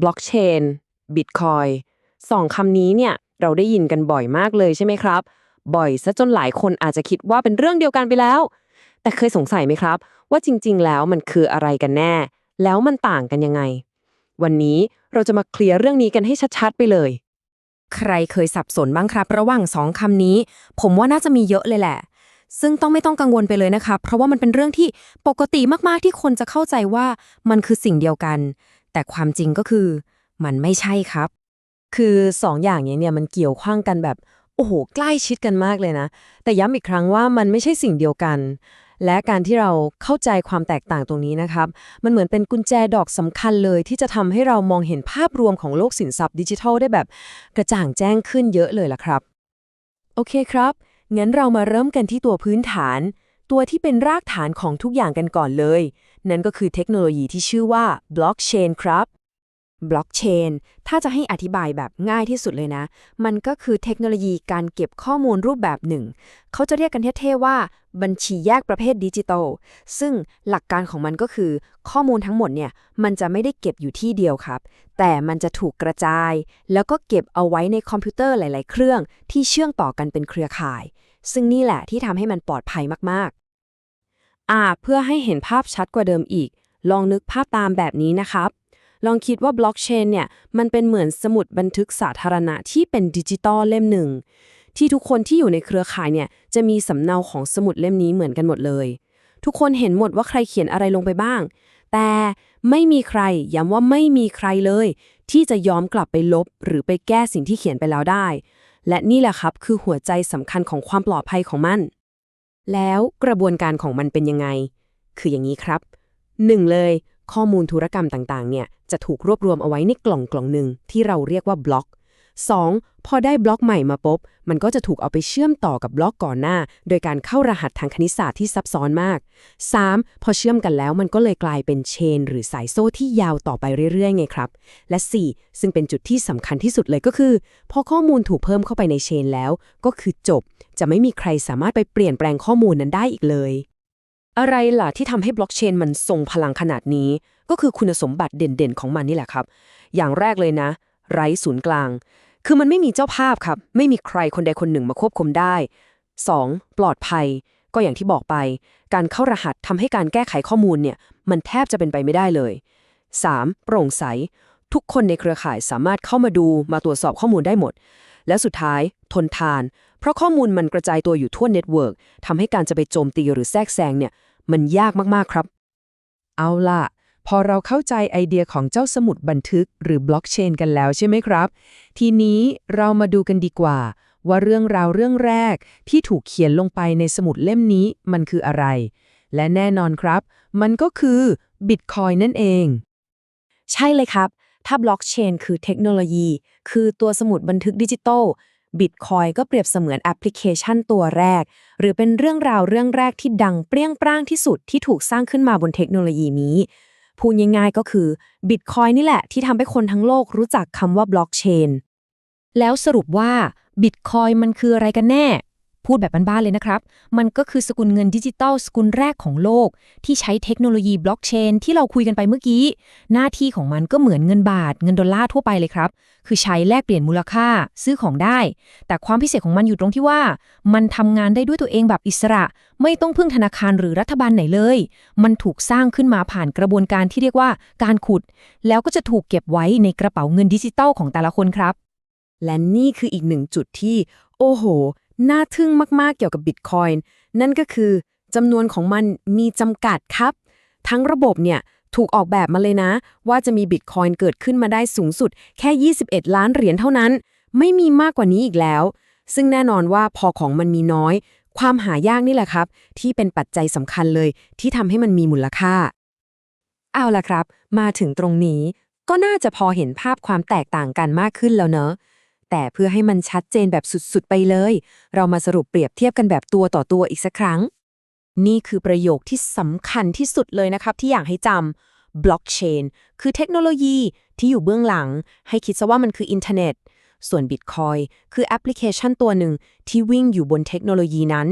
blockchain bitcoin สองคำนี้เนี่ยเราได้ยินกันบ่อยมากเลยใช่ไหมครับ บ่อยซะจนหลายคนอาจจะคิดว่าเป็นเรื่องเดียวกันไปแล้ว แต่เคยสงสัยไหมครับ ว่าจริง ๆ แล้วมันคืออะไรกันแน่ แล้วมันต่างกันยังไง วันนี้เราจะมาเคลียร์เรื่องนี้กันให้ชัดๆไปเลย ใครเคยสับสนบ้างครับ ระหว่างสองคำนี้ ผมว่าน่าจะมีเยอะเลยแหละ ซึ่งต้องไม่ต้องกังวลไปเลยนะครับเพราะว่ามันเป็นเรื่องที่ปกติมากๆที่คนจะเข้าใจว่ามันคือสิ่งเดียวกัน แต่ความจริงก็คือ มันไม่ใช่ครับ คือสองอย่างนี้เนี่ยมันเกี่ยวข้องกันแบบ โอ้โห ใกล้ชิดกันมากเลยนะ แต่ย้ำอีกครั้งว่ามันไม่ใช่สิ่งเดียวกัน และการที่เราเข้าใจความแตกต่างตรงนี้นะครับ มันเหมือนเป็นกุญแจดอกสำคัญเลย ที่จะทำให้เรามองเห็นภาพรวมของโลกสินทรัพย์ดิจิทัลได้แบบ กระจ่างแจ้งขึ้นเยอะเลยล่ะครับ โอเคครับ งั้นเรามาเริ่มกันที่ตัวพื้นฐาน ตัวที่เป็นรากฐานของทุกอย่างกันก่อนเลย นั่นก็คือเทคโนโลยีที่ชื่อว่าบล็อกเชนครับบล็อกเชนถ้าจะให้อธิบายแบบง่ายที่สุดเลยนะ มันก็คือเทคโนโลยีการเก็บข้อมูลรูปแบบหนึ่ง เขาจะเรียกกันเท่ๆว่า บัญชีแยกประเภทดิจิทัลซึ่งหลักการของมันก็คือ ข้อมูลทั้งหมดเนี่ย มันจะไม่ได้เก็บอยู่ที่เดียวครับ แต่มันจะถูกกระจาย แล้วก็เก็บเอาไว้ในคอมพิวเตอร์หลาย ๆ เครื่องที่เชื่อมต่อกันเป็นเครือข่าย ซึ่งนี่แหละที่ทำให้มันปลอดภัยมาก อ่า เพื่อให้เห็นภาพชัดกว่าเดิมอีก ลองนึกภาพตามแบบนี้นะครับ ลองคิดว่าบล็อกเชนเนี่ย มันเป็นเหมือนสมุดบันทึกสาธารณะที่เป็นดิจิตอลเล่มหนึ่ง ที่ทุกคนที่อยู่ในเครือข่ายเนี่ย จะมีสำเนาของสมุดเล่มนี้เหมือนกันหมดเลย ทุกคนเห็นหมดว่าใครเขียนอะไรลงไปบ้าง แต่ไม่มีใคร ย้ำว่าไม่มีใครเลย ที่จะยอมกลับไปลบ หรือไปแก้สิ่งที่เขียนไปแล้วได้ และนี่แหละครับคือหัวใจสำคัญของความปลอดภัยของมัน แล้วกระบวนการของมันเป็นยังไง คืออย่างนี้ครับ 1. เลย ข้อมูลธุรกรรมต่างๆ เนี่ยจะถูกรวบรวมเอาไว้ในกล่องกล่องหนึ่งที่เราเรียกว่าบล็อก 2. พอได้บล็อกใหม่มาปุ๊บ มันก็จะถูกเอาไปเชื่อมต่อกับบล็อกก่อนหน้า โดยการเข้ารหัสทางคณิตศาสตร์ที่ซับซ้อนมาก 3. พอเชื่อมกันแล้วมันก็เลยกลายเป็นเชน หรือสายโซ่ที่ยาวต่อไปเรื่อยๆไงครับ และ 4. ซึ่งเป็นจุดที่สำคัญที่สุดเลยก็คือ พอข้อมูลถูกเพิ่มเข้าไปในเชนแล้ว ก็คือจบ จะไม่มีใครสามารถไปเปลี่ยนแปลงข้อมูลนั้นได้อีกเลยอะไรล่ะที่ทำให้บล็อกเชนมันทรงพลังขนาดนี้ ก็คือคุณสมบัติเด่นๆ ของมันนี่แหละครับ อย่างแรกเลยนะ ไร้ศูนย์กลาง คือมันไม่มีเจ้าภาพครับ ไม่มีใครคนใดคนหนึ่งมาควบคุมได้ 2. ปลอดภัย ก็อย่างที่บอกไป การเข้ารหัสทำให้การแก้ไขข้อมูลเนี่ย มันแทบจะเป็นไปไม่ได้เลย 3. โปร่งใส ทุกคนในเครือข่ายสามารถเข้ามาดูมาตรวจสอบข้อมูลได้หมด และสุดท้าย ทนทาน เพราะข้อมูลมันกระจายตัวอยู่ทั่วเน็ตเวิร์กทำให้การจะไปโจมตีหรือแทรกแซงเนี่ย มันยากมากๆครับ เอาล่ะ พอเราเข้าใจไอเดียของเจ้าสมุดบันทึกหรือบล็อกเชนกันแล้วใช่ไหมครับ ทีนี้เรามาดูกันดีกว่า ว่าเรื่องราวเรื่องแรกที่ถูกเขียนลงไปในสมุดเล่มนี้มันคืออะไร และแน่นอนครับ มันก็คือบิตคอยนั่นเอง ใช่เลยครับ ถ้าบล็อกเชนคือเทคโนโลยี คือตัวสมุดบันทึกดิจิตอลบิตคอยก็เปรียบเสมือนแอปพลิเคชันตัวแรก หรือเป็นเรื่องราวเรื่องแรกที่ดังเปรี้ยงปร้างที่สุดที่ถูกสร้างขึ้นมาบนเทคโนโลยีนี้ พูดง่ายๆก็คือบิตคอยนี่แหละที่ทำให้คนทั้งโลกรู้จักคำว่าบล็อกเชนแล้วสรุปว่าบิตคอยมันคืออะไรกันแน่ พูดแบบบ้านๆเลยนะครับ มันก็คือสกุลเงินดิจิตอลสกุลแรกของโลก ที่ใช้เทคโนโลยีบล็อกเชนที่เราคุยกันไปเมื่อกี้ หน้าที่ของมันก็เหมือนเงินบาท เงินดอลลาร์ทั่วไปเลยครับ คือใช้แลกเปลี่ยนมูลค่าซื้อของได้ แต่ความพิเศษของมันอยู่ตรงที่ว่า มันทำงานได้ด้วยตัวเองแบบอิสระ ไม่ต้องพึ่งธนาคารหรือรัฐบาลไหนเลย มันถูกสร้างขึ้นมาผ่านกระบวนการที่เรียกว่าการขุด แล้วก็จะถูกเก็บไว้ในกระเป๋าเงินดิจิตอลของแต่ละคนครับ และนี่คืออีกหนึ่งจุดที่ โอ้โห น่าทึ่งมากๆเกี่ยวกับบิตคอยน์นั่นก็คือจำนวนของมันมีจำกัดครับ ทั้งระบบเนี่ยถูกออกแบบมาเลยนะ ว่าจะมีบิตคอยน์เกิดขึ้นมาได้สูงสุดแค่ 21 ล้านเหรียญเท่านั้น ไม่มีมากกว่านี้อีกแล้ว ซึ่งแน่นอนว่าพอของมันมีน้อย ความหายากนี่แหละครับ ที่เป็นปัจจัยสำคัญเลย ที่ทำให้มันมีมูลค่า เอาล่ะครับ มาถึงตรงนี้ ก็น่าจะพอเห็นภาพความแตกต่างกันมากขึ้นแล้วเนอะ แต่เพื่อให้มันชัดเจนแบบสุดๆไปเลย เรามาสรุปเปรียบเทียบกันแบบตัวต่อตัวอีกสักครั้ง นี่คือประโยคที่สำคัญที่สุดเลยนะครับ ที่อยากให้จำ blockchain คือเทคโนโลยีที่อยู่เบื้องหลัง ให้คิดซะว่ามันคืออินเทอร์เน็ต ส่วน Bitcoin คือแอปพลิเคชันตัวหนึ่งที่วิ่งอยู่บนเทคโนโลยีนั้น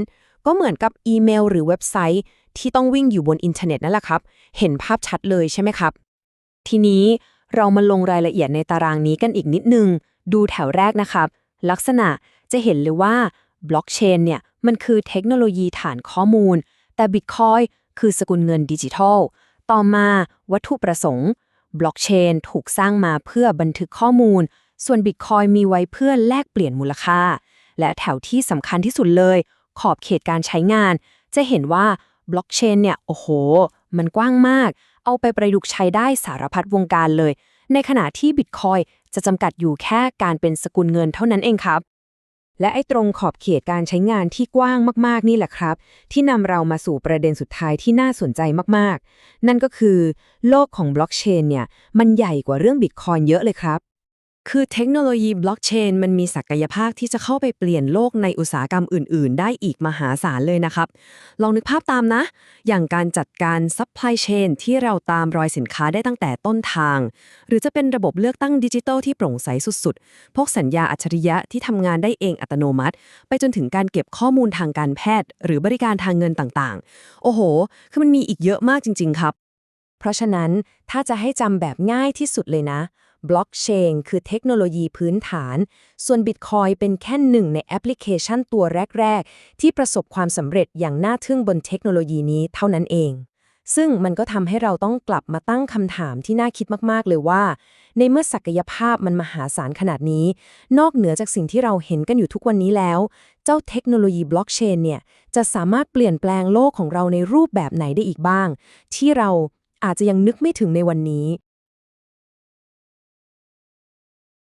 ก็เหมือนกับอีเมล หรือเว็บไซต์ ที่ต้องวิ่งอยู่บนอินเทอร์เน็ตนั่นแหละครับ เห็นภาพชัดเลยใช่ไหมครับ ทีนี้เรามาลงรายละเอียดในตารางนี้กันอีกนิดนึง ดูแถวแรกนะครับ ลักษณะจะเห็นเลยว่าบล็อกเชนเนี่ยมันคือเทคโนโลยีฐานข้อมูล แต่บิตคอยคือสกุลเงินดิจิทัล ต่อมาวัตถุประสงค์บล็อกเชนถูกสร้างมาเพื่อบันทึกข้อมูล ส่วนบิตคอยมีไว้เพื่อแลกเปลี่ยนมูลค่า และแถวที่สำคัญที่สุดเลย ขอบเขตการใช้งาน จะเห็นว่าบล็อกเชนเนี่ยโอ้โห มันกว้างมาก เอาไปประยุกต์ใช้ได้สารพัดวงการเลย ในขณะที่บิตคอยจะจำกัดอยู่แค่การเป็นสกุลเงินเท่านั้นเองครับ และไอ้ตรงขอบเขตการใช้งานที่กว้างมาก ๆ นี่แหละครับ ที่นำเรามาสู่ประเด็นสุดท้ายที่น่าสนใจมาก ๆ นั่นก็คือ โลกของบล็อกเชนเนี่ยมันใหญ่กว่าเรื่องบิตคอยเยอะเลยครับ คือเทคโนโลยีบล็อกเชนมันมีศักยภาพที่จะเข้าไปเปลี่ยนโลกในอุตสาหกรรมอื่น ๆ ได้อีกมหาศาลเลยนะครับ ลองนึกภาพตามนะ อย่างการจัดการซัพพลายเชนที่เราตามรอยสินค้าได้ตั้งแต่ต้นทาง หรือจะเป็นระบบเลือกตั้งดิจิทัลที่โปร่งใสสุด ๆ พวกสัญญาอัจฉริยะที่ทำงานได้เองอัตโนมัติ ไปจนถึงการเก็บข้อมูลทางการแพทย์ หรือบริการทางเงินต่างๆ โอ้โห คือมันมีอีกเยอะมากจริง ๆ ครับ เพราะฉะนั้นถ้าจะให้จำแบบง่ายที่สุดเลยนะ บล็อกเชนคือเทคโนโลยีพื้นฐาน ส่วน Bitcoin เป็นแค่หนึ่งในแอปพลิเคชันตัวแรก ๆ ที่ประสบความสำเร็จอย่างน่าทึ่งบนเทคโนโลยีนี้เท่านั้นเอง ซึ่งมันก็ทำให้เราต้องกลับมาตั้งคำถามที่น่าคิดมากๆ เลยว่า ในเมื่อศักยภาพมันมหาศาลขนาดนี้ นอกเหนือจากสิ่งที่เราเห็นกันอยู่ทุกวันนี้แล้ว เจ้าเทคโนโลยีบล็อกเชนเนี่ยจะสามารถเปลี่ยนแปลงโลกของเราในรูปแบบไหนได้อีกบ้าง ที่เราอาจจะยังนึกไม่ถึงในวันนี้